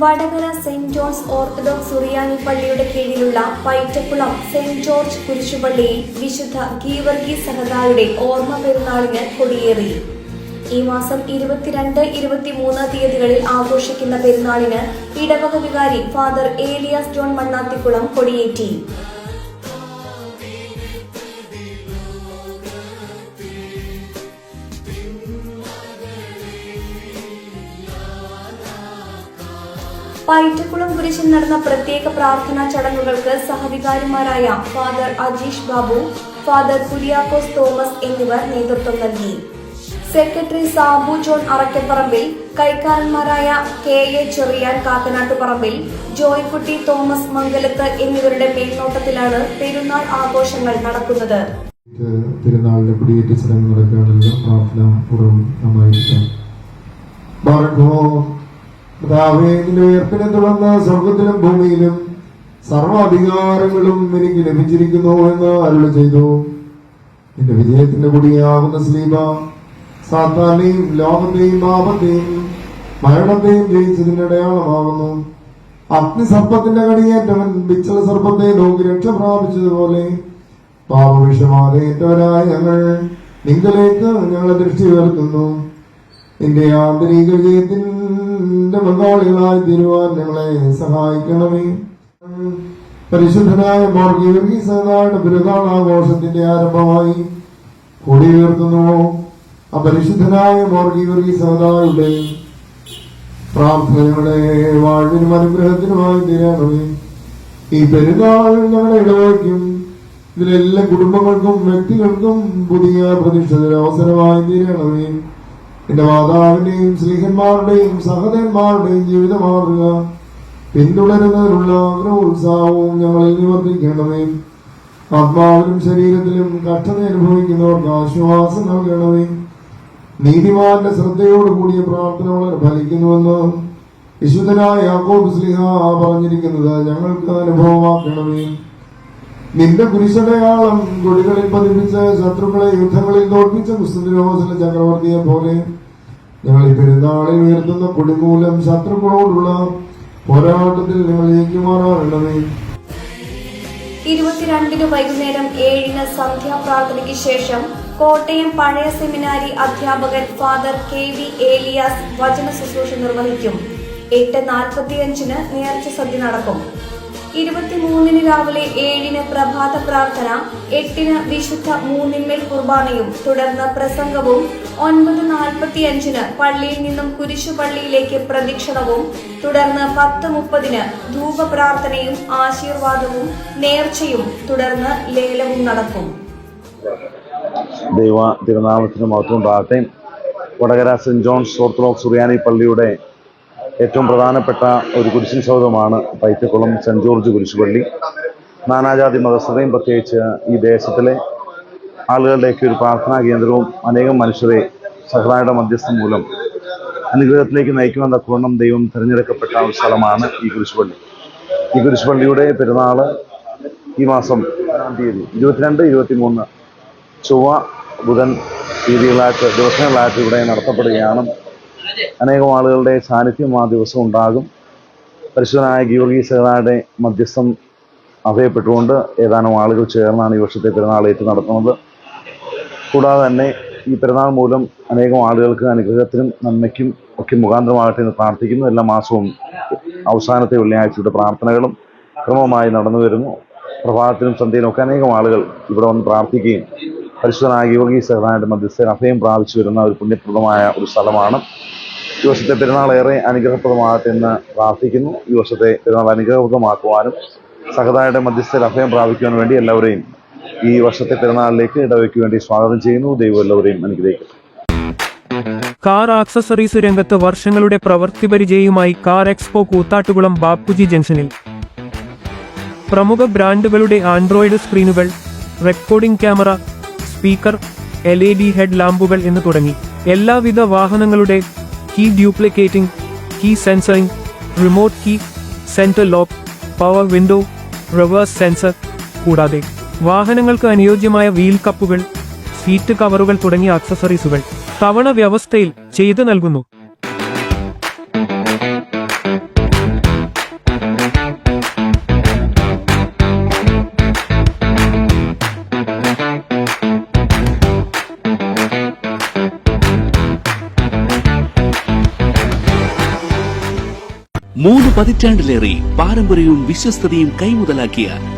Vadakara saint John's orthodox സുറിയാനി പള്ളിയുടെ കീഴിലുള്ള പൈറ്റക്കുളം സെന്റ് ജോർജ് കുരിശുപള്ളിയിൽ വിശുദ്ധ ഗീവർഗി സഹദായുടെ ഓർമ്മ പെരുന്നാളിന് കൊടിയേറി. ഈ മാസം ഇരുപത്തിരണ്ട് ഇരുപത്തിമൂന്ന് തീയതികളിൽ ആഘോഷിക്കുന്ന പെരുന്നാളിന് ഇടവക വികാരി ഫാദർ ഏലിയാസ് ജോൺ മണ്ണാത്തിക്കുളം കൊടിയേറ്റി. പൈറ്റക്കുളം കുരിശിൽ നടന്ന പ്രത്യേക പ്രാർത്ഥനാ ചടങ്ങുകൾക്ക് സഹവികാരിമാരായ father Ajeesh Babu father Kuriakose Thomas എന്നിവർ നേതൃത്വം നൽകി. സെക്രട്ടറി സാബു ജോൺ അറക്കപ്പറമ്പിൽ കൈക്കാരന്മാരായ K A Cheriyan Kakkanattuparambil Joykutty Thomas Mangalath എന്നിവരുടെ മേൽനോട്ടത്തിലാണ് പെരുന്നാൾ ആഘോഷങ്ങൾ നടക്കുന്നത്. പെരുന്നാളിന്റെ കുടിയേറ്റ ചടങ്ങ് നടക്കുകയാണല്ലോ പ്രാർത്ഥന പിതാവേ നിന്റെ ഉയർപ്പിനെ തുടർന്ന് സ്വർഗത്തിലും ഭൂമിയിലും സർവാധികാരങ്ങളും എനിക്ക് ലഭിച്ചിരിക്കുന്നു എന്ന് അരുളി ചെയ്തു. നിന്റെ വിജയത്തിന്റെ കൂടിയാകുന്ന സ്ലീബ സാത്താനെയും ലോകത്തെയും പാപത്തെയും മരണത്തെയും ജയിച്ചതിന്റെ അടയാളമാകുന്നു. അഗ്നിസർപ്പത്തിന്റെ കടിയേറ്റവൻ വിച്ചല സർപ്പത്തെ നോക്കി രക്ഷ പ്രാപിച്ചതുപോലെ പാപവിഷമാതേറ്റവരായ ഞങ്ങൾ നിങ്ങളിലേക്ക് ഞങ്ങളെ ദൃഷ്ടി ഉയർത്തുന്നു. നിന്റെ ആന്തരിക വിജയത്തിന്റെ പങ്കാളികളായി തീരുവാൻ ഞങ്ങളെ സഹായിക്കണമേ. പരിശുദ്ധനായ മോർഗീവർഗീസയുടെ ബിരുദാൾ ആഘോഷത്തിന്റെ ആരംഭമായി കൂടി ഉയർത്തുന്നു ആ പരിശുദ്ധനായ മോർഗീവർഗീസയുടെ പ്രാർത്ഥനയുടെ വാഴ്വിനും അനുഗ്രഹത്തിനുമായി തീരണമേ. ഈ പെരുന്നാൾ ഞങ്ങളെ ഇടവയ്ക്കും ഇതിലെല്ലാ കുടുംബങ്ങൾക്കും വ്യക്തികൾക്കും പുതിയ പ്രതീക്ഷ അവസരമായി തീരണമേ. എന്റെ മാതാവിന്റെയും ശ്രീഹന്മാരുടെയും സഹോദരന്മാരുടെയും ജീവിതമാർഗ പിന്തുടരുന്നതിനുള്ള ഉത്സാഹവും ഞങ്ങളിൽ നിവർത്തിക്കണമേ ആത്മാവിലും ശരീരത്തിലും കഷ്ടത അനുഭവിക്കുന്നവർക്ക് ആശ്വാസം നൽകണമേ നീതിമാന്റെ ശ്രദ്ധയോട് കൂടിയ പ്രാർത്ഥന വളരെ ഫലിക്കുന്നുവെന്ന് വിശുദ്ധനായ യാക്കോബ് സ്ലിഹ പറഞ്ഞിരിക്കുന്നത് ഞങ്ങൾക്ക് അനുഭവമാക്കണമേ. നിന്റെ കുരിശടയാളം കൊടികളിൽ പതിപ്പിച്ച ശത്രുക്കളെ യുദ്ധങ്ങളിൽ തോൽപ്പിച്ച മുസ്ലിം ചക്രവർത്തിയെ പോലെ ഞങ്ങൾ ഈ പെരുന്നാളിൽ ഉയർത്തുന്ന കൊടിമൂലം ശത്രുക്കളോടുള്ള പോരാട്ടത്തിൽ ഞങ്ങൾ ജയിക്കുമാറാകണമേ ഇരുപത്തിരണ്ടിന് വൈകുന്നേരം ഏഴിന് സന്ധ്യാപ്രാർത്ഥനയ്ക്ക് ശേഷം കോട്ടയം പഴയ സെമിനാരി അധ്യാപകൻ ഫാദർ കെ വി ഏലിയാസ് വചന ശുശ്രൂഷ നിർവഹിക്കും. എട്ട് നാൽപ്പത്തിയഞ്ചിന് നേർച്ച സദ്യ നടക്കും. ഇരുപത്തിമൂന്നിന് രാവിലെ ഏഴിന് പ്രഭാത പ്രാർത്ഥന എട്ടിന് വിശുദ്ധ മൂന്നിന്മേൽ കുർബാനയും തുടർന്ന് പ്രസംഗവും ഒൻപത് നാൽപ്പത്തി അഞ്ചിന് പള്ളിയിൽ നിന്നും കുരിശുപള്ളിയിലേക്ക് പ്രദക്ഷിണവും തുടർന്ന് പത്ത് മുപ്പതിന് ധൂപപ്രാർത്ഥനയും ആശീർവാദവും നേർച്ചയും തുടർന്ന് ലേലവും നടക്കും. ദൈവ തിരുനാമത്തിന് മഹത്വം ഉണ്ടാകട്ടെ. വടകര സെന്റ് ജോൺസ് ഓർത്തഡോക്സ് സുറിയാനി പള്ളിയുടെ ഏറ്റവും പ്രധാനപ്പെട്ട ഒരു കുരിശിൻ സൗധമാണ് പൈറ്റക്കുളം സെന്റ് ജോർജ് കുരിശുപള്ളി. നാനാജാതി മതസ്ഥതയും പ്രത്യേകിച്ച് ഈ ദേശത്തിലെ ആളുകളുടെയൊക്കെ ഒരു പ്രാർത്ഥനാ കേന്ദ്രവും അനേകം മനുഷ്യരെ സഹതായുടെ മധ്യസ്ഥം മൂലം അനുഗ്രഹത്തിലേക്ക് നയിക്കുവാൻ തക്കവണ്ണം ദൈവം തിരഞ്ഞെടുക്കപ്പെട്ട ഒരു സ്ഥലമാണ് ഈ കുരിശുപള്ളി. ഈ കുരിശുപള്ളിയുടെ പെരുന്നാൾ ഈ മാസം തീയതി ഇരുപത്തിരണ്ട് ഇരുപത്തിമൂന്ന് ചൊവ്വ ബുധൻ തീയതികളായിട്ട് ദിവസങ്ങളായിട്ട് ഇവിടെ നടത്തപ്പെടുകയാണ്. അനേകം ആളുകളുടെ സാന്നിധ്യം ആ ദിവസം ഉണ്ടാകും. പരിശുദ്ധനായ ഗീവർഗീ സേനായുടെ മധ്യസ്ഥം അഭയപ്പെട്ടുകൊണ്ട് ഏതാനും ആളുകൾ ചേർന്നാണ് ഈ വർഷത്തെ പെരുന്നാൾ ഏറ്റു നടത്തുന്നത്. കൂടാതെ തന്നെ ഈ പെരുന്നാൾ മൂലം അനേകം ആളുകൾക്ക് അനുഗ്രഹത്തിനും നന്മയ്ക്കും ഒക്കെ മുഖാന്തരമാകട്ടെ എന്ന് പ്രാർത്ഥിക്കുന്നു. എല്ലാ മാസവും അവസാനത്തെ വെള്ളിയാഴ്ചയുടെ പ്രാർത്ഥനകളും ക്രമമായി നടന്നു വരുന്നു. പ്രഭാതത്തിനും സന്ധ്യയിലും ഒക്കെ അനേകം ആളുകൾ ഇവിടെ വന്ന് പ്രാർത്ഥിക്കുകയും പരിശുദ്ധനായ യോഗി സഹനായിട്ട് മധ്യസ്ഥൻ അഭയം പ്രാപിച്ചു വരുന്ന ഒരു പുണ്യപ്രദമായ ഒരു സ്ഥലമാണ്. ഈ വർഷത്തെ പെരുന്നാൾ ഏറെ അനുഗ്രഹപ്രദമാകട്ടെ എന്ന് പ്രാർത്ഥിക്കുന്നു. ഈ വർഷത്തെ പെരുന്നാൾ അനുഗ്രഹപ്രദമാക്കുവാനും സഹതായുടെ മധ്യസ്ഥയിൽ അഭയം പ്രാപിക്കുവാനും വേണ്ടി എല്ലാവരെയും ഈ വർഷത്തെ പെരുന്നാളിലേക്ക് ഇടവയ്ക്ക് വേണ്ടി സ്വാഗതം ചെയ്യുന്നു. ദൈവം എല്ലാവരെയും അനുഗ്രഹിക്കും കാർ ആക്സസറീസ് രംഗത്ത് വർഷങ്ങളുടെ പ്രവൃത്തി പരിചയവുമായി കാർ എക്സ്പോ കൂത്താട്ടുകുളം ബാപ്പുജി ജംഗ്ഷനിൽ. പ്രമുഖ ബ്രാൻഡുകളുടെ Android സ്ക്രീനുകൾ recording camera speaker L E D head ലാമ്പുകൾ എന്ന് തുടങ്ങി. എല്ലാവിധ വാഹനങ്ങളുടെ key duplicating key sensoring remote key centre lock power window reverse sensor കൂടാതെ വാഹനങ്ങൾക്ക് അനുയോജ്യമായ വീൽ കപ്പുകൾ സീറ്റ് കവറുകൾ തുടങ്ങിയ അക്സസറീസുകൾ തവണ വ്യവസ്ഥയിൽ ചെയ്തു നൽകുന്നു. മൂന്ന് പതിറ്റാണ്ടിലേറെ പാരമ്പര്യവും വിശ്വസ്തതയും കൈമുതലാക്കിയ